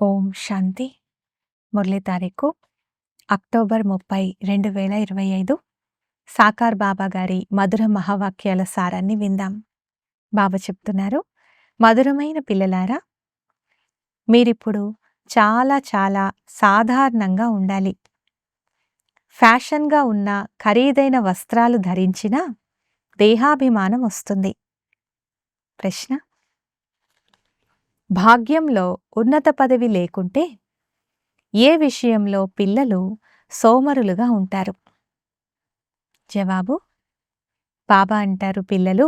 ఓం శాంతి. మురళి తారీఖు అక్టోబర్ ముప్పై రెండు వేల ఇరవై ఐదు. సాకార్ బాబా గారి మధుర మహావాక్యాల సారాన్ని విందాం. బాబా చెప్తున్నారు మధురమైన పిల్లలారా మీరిప్పుడు చాలా చాలా సాధారణంగా ఉండాలి. ఫ్యాషన్గా ఉన్న ఖరీదైన వస్త్రాలు ధరించినా దేహాభిమానం వస్తుంది. ప్రశ్న భాగ్యంలో ఉన్నత పదవి లేకుంటే ఏ విషయంలో పిల్లలు సోమరులుగా ఉంటారు? జవాబు బాబా అంటారు పిల్లలు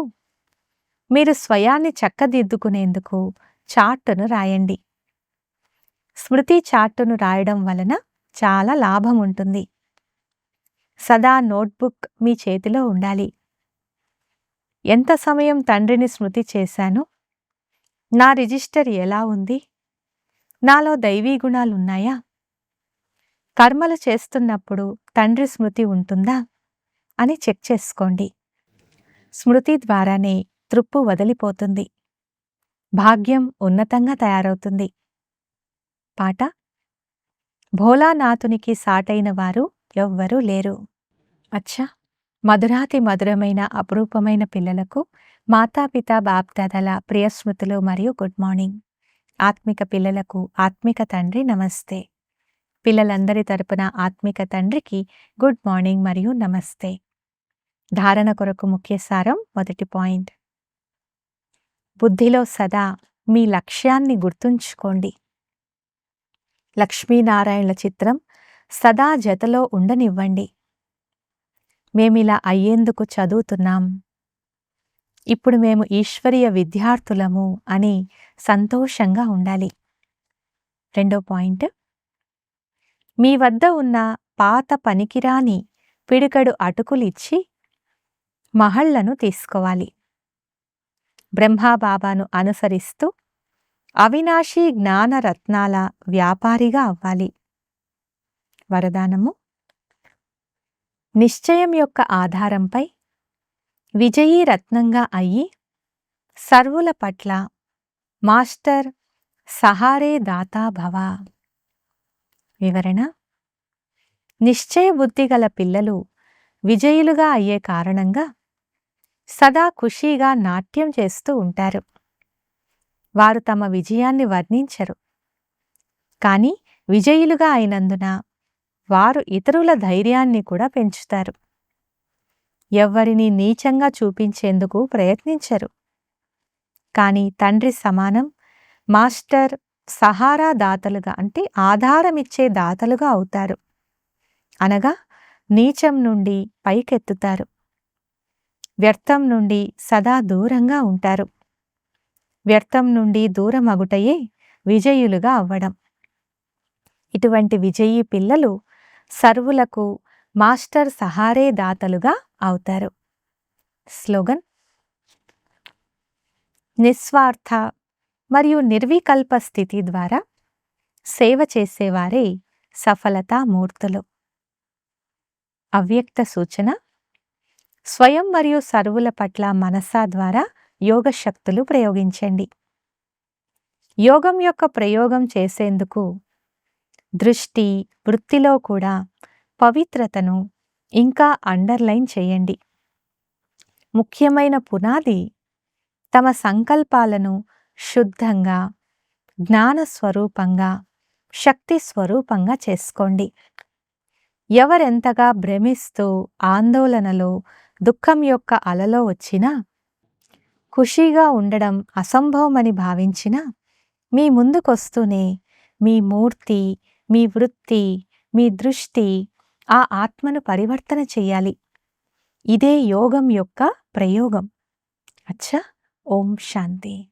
మీరు స్వయాన్ని చక్కదిద్దుకునేందుకు చార్టును రాయండి. స్మృతి చార్టును రాయడం వలన చాలా లాభం ఉంటుంది. సదా నోట్బుక్ మీ చేతిలో ఉండాలి. ఎంత సమయం తండ్రిని స్మృతి చేశాను నా రిజిస్టర్ ఎలా ఉంది? నాలో దైవీ గుణాలున్నాయా? కర్మలు చేస్తున్నప్పుడు తండ్రి స్మృతి ఉంటుందా? అని చెక్ చేసుకోండి. స్మృతి ద్వారానే తృప్పు వదిలిపోతుంది. భాగ్యం ఉన్నతంగా తయారవుతుంది. పాట? భోలానాథునికి సాటైన వారు ఎవ్వరూ లేరు. అచ్చా! మధురాతి మధురమైన అపురూపమైన పిల్లలకు మాతాపిత బాప్దాదల ప్రియస్మృతులు మరియు గుడ్ మార్నింగ్. ఆత్మిక పిల్లలకు ఆత్మిక తండ్రి నమస్తే. పిల్లలందరి తరపున ఆత్మిక తండ్రికి గుడ్ మార్నింగ్ మరియు నమస్తే. ధారణ కొరకు ముఖ్య సారం మొదటి పాయింట్. బుద్ధిలో సదా మీ లక్ష్యాన్ని గుర్తుంచుకోండి. లక్ష్మీనారాయణల చిత్రం సదా జతలో ఉండనివ్వండి. మేమిలా అయ్యేందుకు చదువుతున్నాం. ఇప్పుడు మేము ఈశ్వరీయ విద్యార్థులము అని సంతోషంగా ఉండాలి. రెండో పాయింట్. మీ వద్ద ఉన్న పాత పనికిరాని పిడికడు అటుకులిచ్చి మహళ్ళను తీసుకోవాలి. బ్రహ్మాబాబాను అనుసరిస్తూ అవినాశీ జ్ఞానరత్నాల వ్యాపారిగా అవ్వాలి. వరదానము. నిశ్చయం యొక్క ఆధారంపై విజయీ రత్నంగా అయ్యి సర్వుల పట్ల మాస్టర్ సహారే దాతా భవ. వివరణ? నిశ్చయ బుద్ధి గల పిల్లలు విజయులుగా అయ్యే కారణంగా సదా ఖుషీగా నాట్యం చేస్తూ ఉంటారు. వారు తమ విజయాన్ని వర్ణించరు. కానీ విజయులుగా అయినందున వారు ఇతరుల ధైర్యాన్ని కూడా పెంచుతారు. ఎవ్వరిని నీచంగా చూపించేందుకు ప్రయత్నించరు. కానీ తండ్రి సమానం మాస్టర్ సహారా దాతలుగా అంటే ఆధారమిచ్చే దాతలుగా అవుతారు. అనగా నీచం నుండి పైకెత్తుతారు. వ్యర్థం నుండి సదా దూరంగా ఉంటారు. వ్యర్థం నుండి దూరమగుటయే విజయులుగా అవ్వడం. ఇటువంటి విజయీ పిల్లలు సర్వులకు మాస్టర్ సహారే దాతలుగా అవుతారు. స్లోగన్ నిస్వార్థ మరియు నిర్వికల్ప స్థితి ద్వారా సేవ చేసేవారే సఫలతా మూర్తులు. అవ్యక్త సూచన స్వయం మరియు సరువుల పట్ల మనసా ద్వారా యోగ శక్తులు ప్రయోగించండి. యోగం యొక్క ప్రయోగం చేసేందుకు దృష్టి వృత్తిలో కూడా పవిత్రతను ఇంకా అండర్లైన్ చేయండి. ముఖ్యమైన పునాది తమ సంకల్పాలను శుద్ధంగా జ్ఞాన స్వరూపంగా శక్తి స్వరూపంగా చేసుకోండి. ఎవరెంతగా భ్రమిస్తూ ఆందోళనలో దుఃఖం యొక్క అలలో వచ్చినా ఖుషీగా ఉండడం అసంభవమని భావించినా మీ ముందుకొస్తూనే మీ మూర్తి మీ వృత్తి మీ దృష్టి ఆ ఆత్మను పరివర్తన చెయ్యాలి ఇదే యోగం యొక్క ప్రయోగం. అచ్చా? ఓం శాంతి.